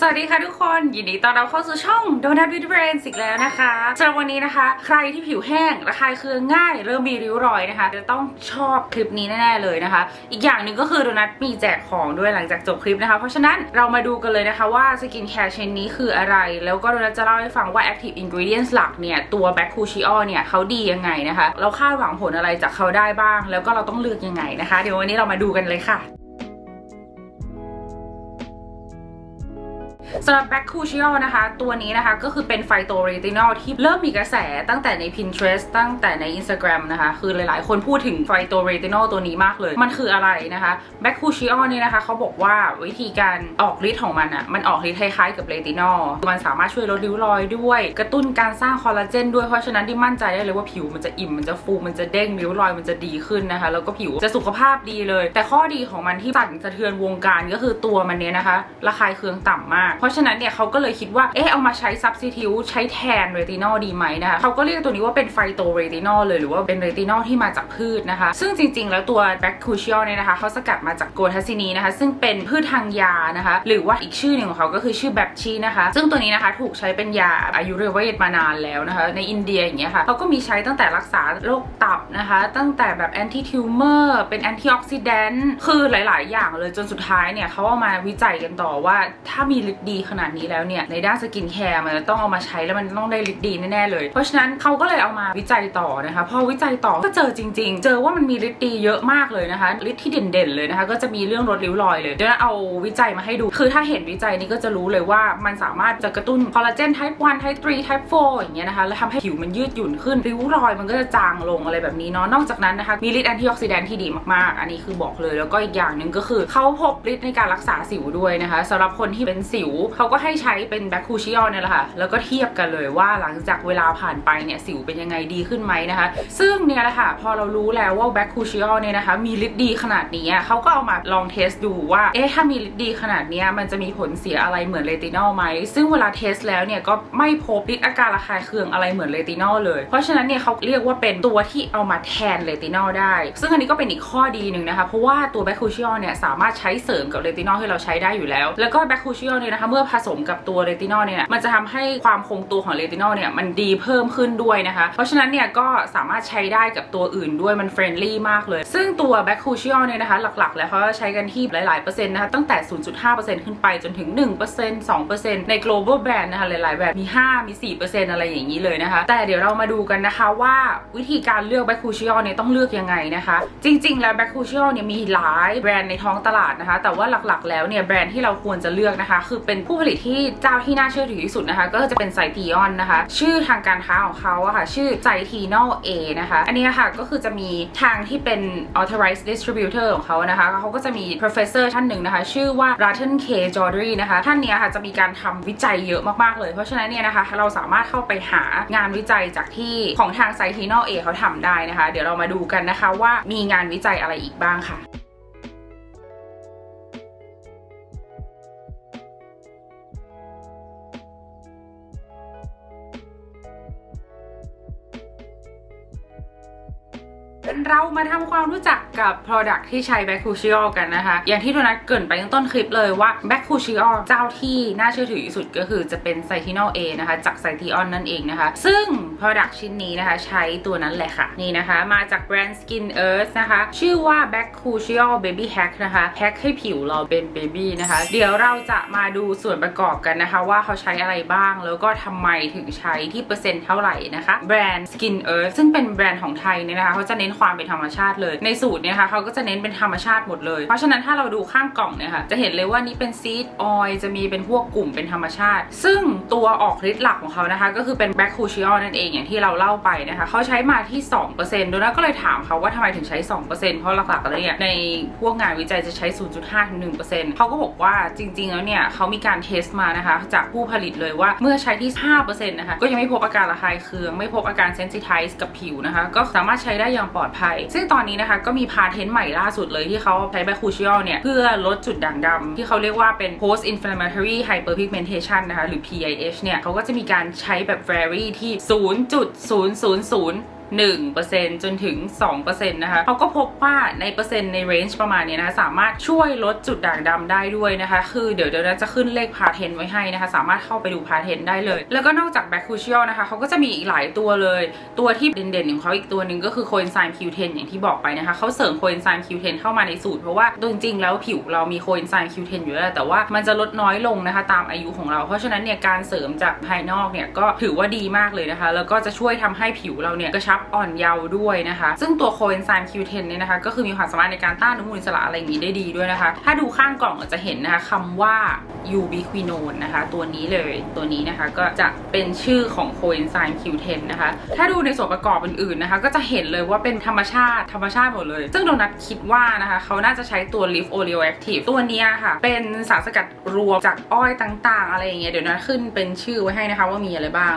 สวัสดีค่ะทุกคนยินดีต้อนรับเข้าสู่ช่อง Donut Beauty Brains อีกแล้วนะคะสำหรับวันนี้นะคะ ใครที่ผิวแห้งระคายเคืองง่าย เริ่มมีริ้วรอยนะคะ จะต้องชอบคลิปนี้แน่ๆเลยนะคะ อีกอย่างหนึ่งก็คือโดนัทมีแจกของด้วยหลังจากจบคลิปนะคะ เพราะฉะนั้นเรามาดูกันเลยนะคะว่าสกินแคร์ชิ้นนี้คืออะไร แล้วก็โดนัทจะเล่าให้ฟังว่า Active Ingredients หลักเนี่ยตัว b a c k c u c i o เนี่ยเขาดียังไงนะคะ เราคาดหวังผลอะไรจากเขาได้บ้าง แล้วก็เราต้องเลือกยังไงนะคะ เดี๋ยววันนี้เรามาดูกันเลยค่ะ สำหรับ b a c k c u c i o นะคะ ตัวนี้นะคะก็คือเป็นไฟโตเรตินอลที่เริ่มมีกระแสตั้งแต่ใน Pinterest ตั้งแต่ใน Instagram นะคะ คือหลายๆ คนพูดถึงไฟโตเรตินอลตัวนี้มากเลย มันคืออะไรนะคะ b a c k c u c i o นี่นะคะเขาบอกว่าวิธีการออกฤทธิ์ของมันอะ่ะ มันออกฤทธิ์คล้ายๆกับเรตินอลมันสามารถช่วยลดริ้วรอยด้วย กระตุ้นการสร้างคอลลาเจนด้วยเพราะฉะนั้นที่มั่นใจได้เลยว่าผิวมันจะอิ่มมันจะฟูมันจะเด้งริ้วรอยมันจะดีขึ้นนะคะแล้วก็ผิวจะสุขภาพดีเลย แต่ข้อดีของมันที่สั่นสะเทือนวงการก็คือตัวมันเนี้ยนะคะระคายเคืองต่ำมากเพราะฉะนั้นเนี่ยเขาก็เลยคิดว่า เอ๊ะเอามาใช้ซับซิทิวใช้แทนเรตินอลดีไหมนะคะเขาก็เรียกตัวนี้ว่าเป็นไฟโตเรตินอลเลยหรือว่าเป็นเรตินอลที่มาจากพืชนะคะ ซึ่งจริง ๆ แล้วตัวแบคคูชิอลเนี่ยนะคะเขาสกัดมาจากโกทัสซินีนะคะ ซึ่งเป็นพืชทางยานะคะ หรือว่าอีกชื่อหนึ่งของเขาก็คือชื่อแบปชีนะคะ ซึ่งตัวนี้นะคะถูกใช้เป็นยาอายุรเวทมานานแล้วนะคะ ในอินเดียอย่างเงี้ยค่ะเขาก็มีใช้ตั้งแต่รักษาโรคตับนะคะ ตั้งแต่แบบแอนตี้ทิวเมอร์เป็นแอนตี้ออกซิแดนต์คือหลาย ๆ อย่างเลยจนสุดท้ายเนี่ยเขาเอามาวิจัยกันต่อว่าถ้ามีฤทธิ์ดีขนาดนี้แล้วเนี่ยในด้านสกินแคร์มันจะต้องเอามาใช้แล้วมันต้องได้ฤทธิ์ดีแน่ๆเลย เพราะฉะนั้นเขาก็เลยเอามาวิจัยต่อนะคะพอวิจัยต่อก็เจอจริง ๆ เจอว่ามันมีฤทธิ์ดีเยอะมากเลยนะคะฤทธิ์ที่เด่นๆเลยนะคะ ก็จะมีเรื่องลดริ้วรอยเลยเดี๋ยวเอาวิจัยมาให้ดู คือถ้าเห็นวิจัยนี้ก็จะรู้เลยว่ามันสามารถจะกระตุ้นคอลลาเจน type 1 type 3 type 4อย่างเงี้ยนะคะแล้วทำให้ผิวมันยืดหยุ่นขึ้นริ้วรอยมันก็จะจางลงอะไรแบบนี้เนาะนอกจากนั้นนะคะมีฤทธิ์แอนตี้ออกซิแดนท์ที่ดีมากๆ อันนี้คือบอกเลยแล้วก็อีกอย่างหนึ่งก็คือเขาพบฤทธิ์ในการรักษาสิวด้วยนะคะสำหรับคนที่เป็นสิวเขาก็ให้ใช้เป็นแบคคูชิออลเนี่ยแหละค่ะ แล้วก็เทียบกันเลยว่าหลังจากเวลาผ่านไปเนี่ยสิวเป็นยังไงดีขึ้นไหมนะคะ ซึ่งเนี่ยแหละค่ะ พอเรารู้แล้วว่าแบคคูชิออลเนี่ยนะคะ มีฤทธิ์ดีขนาดนี้เขาก็เอามาลองเทสดูว่า เอ๊ะ ถ้ามีฤทธิ์ดีขนาดนี้มันจะมีผลเสียอะไรเหมือนเรตินอลไหม ซึ่งเวลาเทสแล้วเนี่ยก็ไม่พบฤทธิ์อาการระคายเคืองอะไรเหมือนเรตินอลเลย เพราะฉะนั้นเนี่ยเขาเรียกว่าเป็นตัวที่เอามาแทนเรตินอลได้ ซึ่งอันนี้ก็เป็นอีกข้อดีหนึ่งนะคะ เพราะว่าตัวแบคคูชิออลเนี่ยสามารถใช้เสริมกับเรตินอลที่เราใช้ได้อยู่แล้ว แล้วก็แบคคูชิออลเนี่ยนะคะเมื่อผสมกับตัวเรตินอลเนี่ยมันจะทำให้ความคงตัวของเรตินอลเนี่ยมันดีเพิ่มขึ้นด้วยนะคะ เพราะฉะนั้นเนี่ยก็สามารถใช้ได้กับตัวอื่นด้วยมันเฟรนลี่มากเลย ซึ่งตัวแบคคูชิออลเนี่ยนะคะหลักๆ แล้วเขาจะใช้กันที่หลายๆเปอร์เซ็นต์นะคะตั้งแต่ 0.5%ขึ้นไปจนถึง 1% 2%ใน global brand นะคะหลายๆ แบบมี 5 มี 4%อะไรอย่างนี้เลยนะคะ แต่เดี๋ยวเรามาดูกันนะคะว่าวิธีการเลือกแบคคูชิออลเนี่ยต้องเลือกยังไงนะคะ จริง ๆ แล้วแบคคูชิออลเนี่ยมีหลายแบรนด์ในท้องตลาดนะคะ แต่ว่าหลักๆ แล้วเนี่ยแบรนด์ที่เราควรจะเลือกนะคะ คือเป็นผู้ผลิตที่เจ้าที่น่าเชื่อถือที่สุดนะคะ ก็จะเป็นไซทีออนนะคะ ชื่อทางการค้าของเขาอะค่ะ ชื่อไซทีนอลเอนะคะ อันนี้ค่ะก็คือจะมีทางที่เป็น authorized distributor ของเขานะคะเขาก็จะมี professor ท่านหนึ่งนะคะ ชื่อว่า Ratten K. Jodry นะคะ ท่านเนี้ยค่ะจะมีการทำวิจัยเยอะมากๆเลย เพราะฉะนั้นเนี่ยนะคะ เราสามารถเข้าไปหางานวิจัยจากที่ของทางไซทีนอลเอเขาทำได้นะคะ เดี๋ยวเรามาดูกันนะคะว่ามีงานวิจัยอะไรอีกบ้างค่ะ เรามาทำความรู้จักกับ Product ที่ใช้ b a c k u c i o กันนะคะ อย่างที่โดนัทเกินไปตั้งต้นคลิปเลยว่า b a c k u c i o เจ้าที่น่าเชื่อถือที่สุดก็คือจะเป็น c y t i n o l A นะคะจาก c y t i o n นั่นเองนะคะ ซึ่ง Product ชิ้นนี้นะคะ ใช้ตัวนั้นแหละค่ะนี่นะคะ มาจากแบรนด์ Skin Earth นะคะ ชื่อว่า b a c k u c i o Baby Hack นะคะ Hack ให้ผิวเราเป็น Baby นะคะ เดี๋ยวเราจะมาดูส่วนประกอบกันนะคะ ว่าเขาใช้อะไรบ้างแล้วก็ทำไมถึงใช้ที่เปอร์เซ็นต์เท่าไหร่นะคะ แบรนด์ Skin Earth ซึ่งเป็นแบรนด์ของไทยเนี่ยนะคะเขาจะเน้นความเป็นธรรมชาติเลย ในสูตรเนี่ยค่ะเขาก็จะเน้นเป็นธรรมชาติหมดเลย เพราะฉะนั้นถ้าเราดูข้างกล่องเนี่ยค่ะจะเห็นเลยว่านี่เป็นซีดออยจะมีเป็นพวกกลุ่มเป็นธรรมชาติ ซึ่งตัวออกฤทธิ์หลักของเขานะคะ ก็คือเป็นแบคคูชิออลนั่นเองอย่างที่เราเล่าไปนะคะเขาใช้มาที่ 2%โดยนั้นก็เลยถามเขาว่าทำไมถึงใช้ 2%เพราะหลักๆแล้วเนี่ยในพวกงานวิจัยจะใช้ 0.5ถึง1%เขาก็บอกว่าจริง ๆ แล้วเนี่ยเขามีการเทสมานะคะ จากผู้ผลิตเลยว่าเมื่อใช้ที่ 5%นะคะก็ยังไม่พบอาการระคายเคือง ไม่พบอาการเซนซิไทส์กับผิวนะคะ ก็สามารถใช้ได้อย่างปลอดภัย ซึ่งตอนนี้นะคะก็มีพาเทนต์ใหม่ล่าสุดเลยที่เขาใช้แบคูชิออลเนี่ยเพื่อลดจุดด่างดำที่เขาเรียกว่าเป็น post inflammatory hyperpigmentation นะคะหรือ PIH เนี่ยเขาก็จะมีการใช้แบบ vary ที่ 0 0.000 1%จนถึง 2%นะคะเขาก็พบว่าในเปอร์เซ็นต์ในเรนจ์ประมาณนี้นะคะสามารถช่วยลดจุดด่างดำได้ด้วยนะคะ คือเดี๋ยวเดี๋ยวเราจะขึ้นเลขพาเทนไว้ให้นะคะ สามารถเข้าไปดูพาเทนได้เลย แล้วก็นอกจากแบคคูเชียลนะคะเขาก็จะมีอีกหลายตัวเลย ตัวที่เด่นๆของเขาอีกตัวหนึ่งก็คือโคเอนไซม์ Q10 อย่างที่บอกไปนะคะเขาเสริมโคเอนไซม์ Q10 เข้ามาในสูตรเพราะว่าโดยจริงๆแล้วผิวเรามีโคเอนไซม์ Q10 อยู่แล้วแต่ว่ามันจะลดน้อยลงนะคะตามอายุของเรา เพราะฉะนั้นเนี่ยการเสริมจากภายนอกเนี่ยก็ถือว่าดีมากเลยนะคะ แล้วก็จะช่วยทำให้ผิวเราเนี่ยกระชับอ่อนเยาว์ด้วยนะคะ ซึ่งตัวโคเอนไซม์ Q10 เนี่ยนะคะ ก็คือมีความสามารถในการต้านอนุมูลอิสระอะไรอย่างนี้ได้ดีด้วยนะคะ ถ้าดูข้างกล่องจะเห็นนะคะคำว่า ubiquinone นะคะ ตัวนี้เลยตัวนี้นะคะก็จะเป็นชื่อของโคเอนไซม์ Q10 นะคะ ถ้าดูในส่วนประกอบอื่นๆนะคะ ก็จะเห็นเลยว่าเป็นธรรมชาติ ธรรมชาติหมดเลย ซึ่งโดนัทคิดว่านะคะเขาน่าจะใช้ตัว Leaf Oleoactive ตัวนี้ค่ะ เป็นสารสกัดรวมจากอ้อยต่างๆ อะไรอย่างเงี้ยเดี๋ยวนะขึ้นเป็นชื่อไว้ให้นะคะว่ามีอะไรบ้าง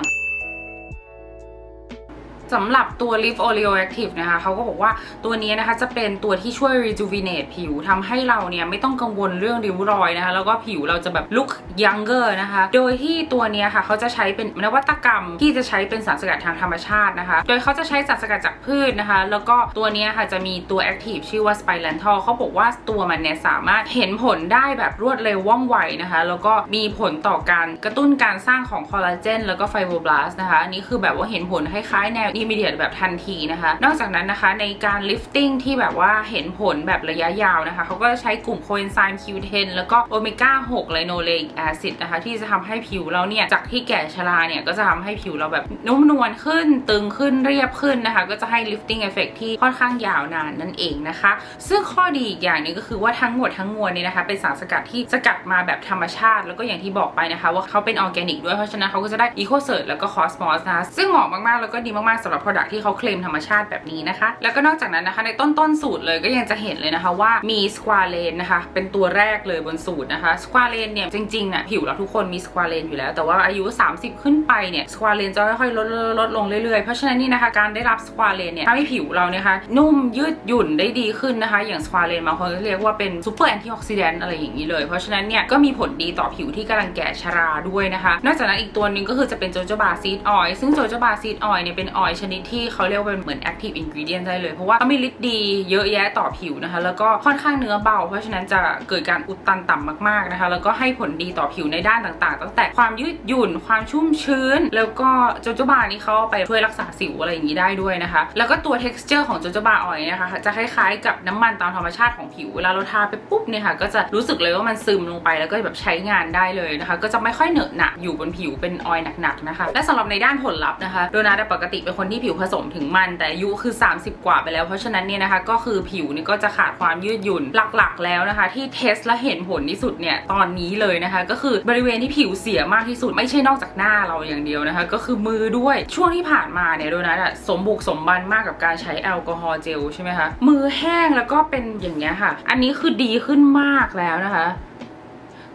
สำหรับตัว Leaf Oleoactive นะคะเขาก็บอกว่าตัวนี้นะคะจะเป็นตัวที่ช่วย rejuvenate ผิวทำให้เราเนี่ยไม่ต้องกังวลเรื่องริ้วรอยนะคะแล้วก็ผิวเราจะแบบ look younger นะคะ โดยที่ตัวนี้ค่ะเขาจะใช้เป็นนวัตกรรมที่จะใช้เป็นสารสกัดทางธรรมชาตินะคะ โดยเขาจะใช้สารสกัดจากพืชนะคะ แล้วก็ตัวนี้ค่ะจะมีตัว active ชื่อว่า spilanthol เขาบอกว่าตัวมันเนี่ยสามารถเห็นผลได้แบบรวดเร็วว่องไวนะคะ แล้วก็มีผลต่อการกระตุ้นการสร้างของคอลลาเจนแล้วก็ไฟโบบลาสนะคะอันนี้คือแบบว่าเห็นผลคล้ายๆแนว immediate แบบทันทีนะคะ นอกจากนั้นนะคะในการ lifting ที่แบบว่าเห็นผลแบบระยะยาวนะคะเขาก็จะใช้กลุ่มโคเอนไซม์ Q10 แล้วก็โอเมก้า6ไลโนเลอิกแอซิดนะคะที่จะทำให้ผิวเราเนี่ย จากที่แก่ชราเนี่ยก็จะทำให้ผิวเราแบบนุ่มนวลขึ้นตึงขึ้นเรียบขึ้นนะคะ ก็จะให้ lifting effect ที่ค่อนข้างยาวนานนั่นเองนะคะ ซึ่งข้อดีอีกอย่างนึงก็คือว่าทั้งหมดทั้งมวลนี้นะคะเป็นสารสกัดที่สกัดมาแบบธรรมชาติ แล้วก็อย่างที่บอกไปนะคะ ว่าเขาเป็นออร์แกนิกด้วยเพราะฉะนั้นเขาก็จะได้ Eco c e r t แล้วก็ Cosmos นะคะซึ่งเหมาะมากๆแล้วก็ดีมากๆสำหรับ Product ที่เขาเคลมธรรมชาติแบบนี้นะคะ แล้วก็นอกจากนั้นนะคะในต้นต้นสูตรเลยก็ยังจะเห็นเลยนะคะว่ามีสควาเลนนะคะเป็นตัวแรกเลยบนสูตรนะคะสควาเลนเนี่ยจริงๆน่ะผิวเราทุกคนมีสควาเลนอยู่แล้ว แต่ว่าอายุ 30 ขึ้นไปเนี่ยสควาเลนจะค่อยๆลดลดลดลงเรื่อยๆ เพราะฉะนั้นนี่นะคะการได้รับสควาเลนเนี่ยทำให้ผิวเราเนี่ยค่ะนุ่มยืดหยุ่นได้ดีขึ้นนะคะ อย่างสควาเลนบางคนก็เรียกว่าเป็นซูเปอร์แอนตี้ออกซิแดนต์อะไรอย่างนี้เลย เพราะฉะนั้นเนี่ยก็มีผลดีต่อผิวที่กำลังแก่ชราด้วยนะคะ นอกจากนั้นอีกตัวหนึ่งก็คือจะเป็นโจโจบาซีดออยซึ่งโจโจบาซีดออยเนี่ยเป็นออยชนิดที่เขาเรียกว่าเป็นเหมือน active ingredient ได้เลย เพราะว่าเขามีฤทธิ์ดีเยอะแยะต่อผิวนะคะ แล้วก็ค่อนข้างเนื้อเบา เพราะฉะนั้นจะเกิดการอุดตันต่ำมากๆนะคะ แล้วก็ให้ผลดีต่อผิวในด้านต่างๆ ตั้งแต่ความยืดหยุ่น ความชุ่มชื้น แล้วก็โจโจบานี่เขาไปช่วยรักษาสิวอะไรอย่างนี้ได้ด้วยนะคะ แล้วก็ตัว texture ของโจโจบาออยนะคะจะคล้ายๆกับน้ำมันตามธรรมชาติของผิว เวลาเราทาไปปุ๊บเนี่ยค่ะก็จะรู้สึกเลยว่ามันซึมลงไปแล้วก็แบบใช้งานได้เลยนะคะ ก็จะไม่ค่อยเหนอะหนะอยู่บนผิวเป็นออยหนักๆนะคะ และสำหรับในด้านผลลัพธ์นะคะโดนัทปกติเป็นคนที่ผิวผสมถึงมัน แต่อายุคือ 30 กว่าไปแล้ว เพราะฉะนั้นเนี่ยนะคะก็คือผิวนี่ก็จะขาดความยืดหยุ่นหลักๆ แล้วนะคะ ที่เทสและเห็นผลที่สุดเนี่ยตอนนี้เลยนะคะ ก็คือบริเวณที่ผิวเสียมากที่สุดไม่ใช่นอกจากหน้าเราอย่างเดียวนะคะ ก็คือมือด้วยช่วงที่ผ่านมาเนี่ยโดนัทอะสมบุกสมบันมากกับการใช้แอลกอฮอล์เจลใช่ไหมคะมือแห้งแล้วก็เป็นอย่างเงี้ยค่ะ อันนี้คือดีขึ้นมากแล้วนะคะ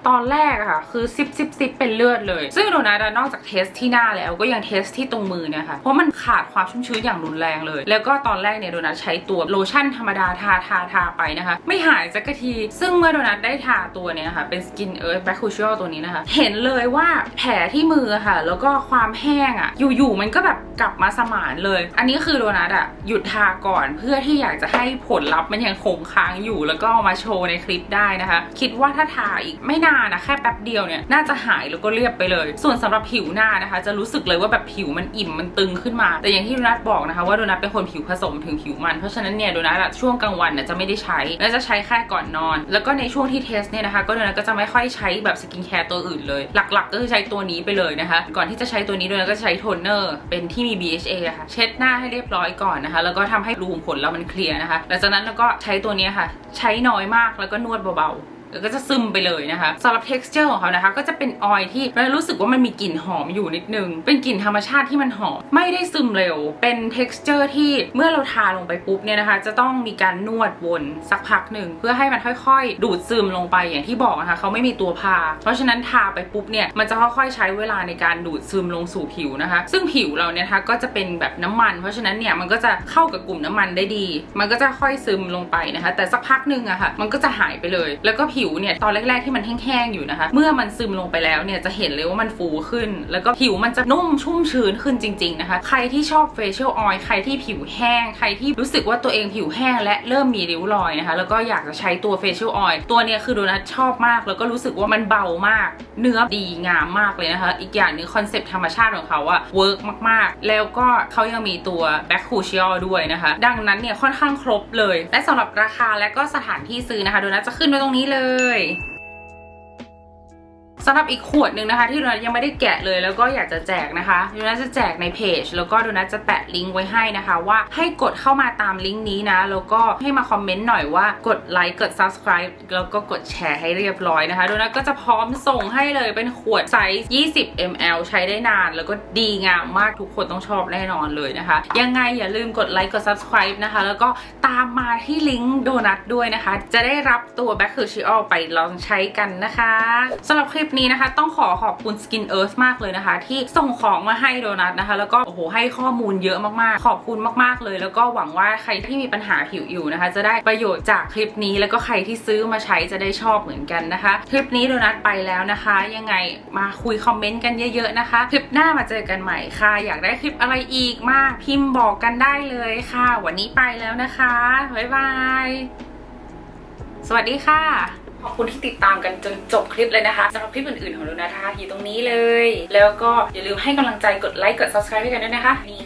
ตอนแรกอะค่ะ คือซิบซิบซิบเป็นเลือดเลย ซึ่งโดนัทอะนอกจากเทสที่หน้าแล้วก็ยังเทสที่ตรงมือเนี่ยค่ะ เพราะมันขาดความชุ่มชื้นอย่างรุนแรงเลย แล้วก็ตอนแรกเนี่ยโดนัทใช้ตัวโลชั่นธรรมดาทาทาทาไปนะคะ ไม่หายสักที ซึ่งเมื่อโดนัทได้ทาตัวเนี่ยค่ะ เป็น Skin Earth b a c k u s h a l ตัวนี้นะคะ เห็นเลยว่าแผลที่มือค่ะ แล้วก็ความแห้งอะอยู่ๆมันก็แบบกลับมาสมานเลย อันนี้คือโดนัทอะหยุดทาก่อนเพื่อที่อยากจะให้ผลลัพธ์มันยังคงค้างอยู่ แล้วก็เอามาโชว์ในคลิปได้นะคะ คิดว่าถ้าทาอีกไม่นานนะแค่แป๊บเดียวเนี่ยน่าจะหายแล้วก็เรียบไปเลย ส่วนสำหรับผิวหน้านะคะ จะรู้สึกเลยว่าแบบผิวมันอิ่มมันตึงขึ้นมา แต่อย่างที่โดนัทบอกนะคะว่าโดนัทเป็นคนผิวผสมถึงผิวมันเพราะฉะนั้นเนี่ยโดนัทอะช่วงกลางวันเนี่ยจะไม่ได้ใช้และจะใช้แค่ก่อนนอน แล้วก็ในช่วงที่เทสเนี่ยนะคะก็โดนัทก็จะไม่ค่อยใช้แบบสกินแคร์ตัวอื่นเลย หลักๆ ก็คือใช้ตัวนี้ไปเลยนะคะ ก่อนที่จะใช้ตัวนี้โดนัทก็ใช้โทนเนอร์เป็นที่มี BHA ะค่ะเช็ดหน้าให้เรียบร้อยก่อนนะคะ แล้วก็ทำให้รูขุมขนเรามันเคลียร์นะคะหลังจากนั้นแล้วก็ใช้ตัวนี้ค่ะ ใช้น้อยมากแล้วก็นวดเบาๆ แล้วก็จะซึมไปเลยนะคะสำหรับ texture ของเขานะคะ ก็จะเป็นออยล์ที่เรารู้สึกว่ามันมีกลิ่นหอมอยู่นิดนึง เป็นกลิ่นธรรมชาติที่มันหอม ไม่ได้ซึมเร็ว เป็น texture ที่เมื่อเราทาลงไปปุ๊บเนี่ยนะคะ จะต้องมีการนวดวนสักพักหนึ่ง เพื่อให้มันค่อยๆ ดูดซึมลงไปอย่างที่บอกนะคะเขาไม่มีตัวพา เพราะฉะนั้นทาไปปุ๊บเนี่ยมันจะค่อยๆใช้เวลาในการดูดซึมลงสู่ผิวนะคะ ซึ่งผิวเราเนี่ยนะคะก็จะเป็นแบบน้ำมัน เพราะฉะนั้นเนี่ยมันก็จะเข้ากับกลุ่มน้ำมันได้ดี มันก็จะค่อยซึมลงไปนะคะ แต่สักพักหนึ่งอะค่ะ มันก็จะหายไปเลย แล้วก็ผิวผิวเนี่ยตอนแรกๆที่มันแห้งๆอยู่นะคะ เมื่อมันซึมลงไปแล้วเนี่ยจะเห็นเลยว่ามันฟูขึ้น แล้วก็ผิวมันจะนุ่มชุ่มชื้นขึ้นจริงๆนะคะ ใครที่ชอบเฟเชียลออยล์ใครที่ผิวแห้ง ใครที่รู้สึกว่าตัวเองผิวแห้งและเริ่มมีริ้วรอยนะคะ แล้วก็อยากจะใช้ตัวเฟเชียลออยล์ตัวเนี้ยคือโดนัทชอบมาก แล้วก็รู้สึกว่ามันเบามาก เนื้อดีงามมากเลยนะคะ อีกอย่างหนึงคอนเซปต์ธรรมชาติของเขาอะเวิร์กมากๆ แล้วก็เขายังมีตัวแบ็คคูชิอลด้วยนะคะ ดังนั้นเนี่ยค่อนข้างครบเลย และสำหรับราคาและก็สถานที่ซื้อนะคะโดนัทจะขึ้นไว้ตรงนี้เลยเลย สำหรับอีกขวดหนึ่งนะคะ ที่โดนัทยังไม่ได้แกะเลยแล้วก็อยากจะแจกนะคะโดนัทจะแจกในเพจ แล้วก็โดนัทจะแปะลิงก์ไว้ให้นะคะ ว่าให้กดเข้ามาตามลิงก์นี้นะแล้วก็ให้มาคอมเมนต์หน่อยว่ากดไลค์กด subscribe แล้วก็กดแชร์ให้เรียบร้อยนะคะโดนัทก็จะพร้อมส่งให้เลยเป็นขวดไซส์ 20 ml ใช้ได้นาน แล้วก็ดีงามมากทุกคนต้องชอบแน่นอนเลยนะคะ ยังไงอย่าลืมกดไลค์กด subscribe นะคะ แล้วก็ตามมาที่ลิงก์โดนัทด้วยนะคะ จะได้รับตัว b a c k c r u c i a l ไปลองใช้กันนะคะสำหรับคลิปนี้นะคะ ต้องขอขอบคุณ Skin Earth มากเลยนะคะ ที่ส่งของมาให้โดนัทนะคะ แล้วก็โอ้โหให้ข้อมูลเยอะมากๆ ขอบคุณมากๆเลย แล้วก็หวังว่าใครที่มีปัญหาผิวอยู่นะคะ จะได้ประโยชน์จากคลิปนี้ แล้วก็ใครที่ซื้อมาใช้จะได้ชอบเหมือนกันนะคะ คลิปนี้โดนัทไปแล้วนะคะ ยังไงมาคุยคอมเมนต์กันเยอะๆนะคะ คลิปหน้ามาเจอกันใหม่ค่ะ อยากได้คลิปอะไรอีกมากพิมพ์บอกกันได้เลยค่ะ วันนี้ไปแล้วนะคะบ๊ายบายสวัสดีค่ะ ขอบคุณที่ติดตามกันจนจบคลิปเลยนะคะสำหรับคลิปอื่นๆของลูนาทนะคะอยู่ตรงนี้เลย แล้วก็อย่าลืมให้กำลังใจกดไลค์กด subscribe ให้กันด้วยนะคะนี่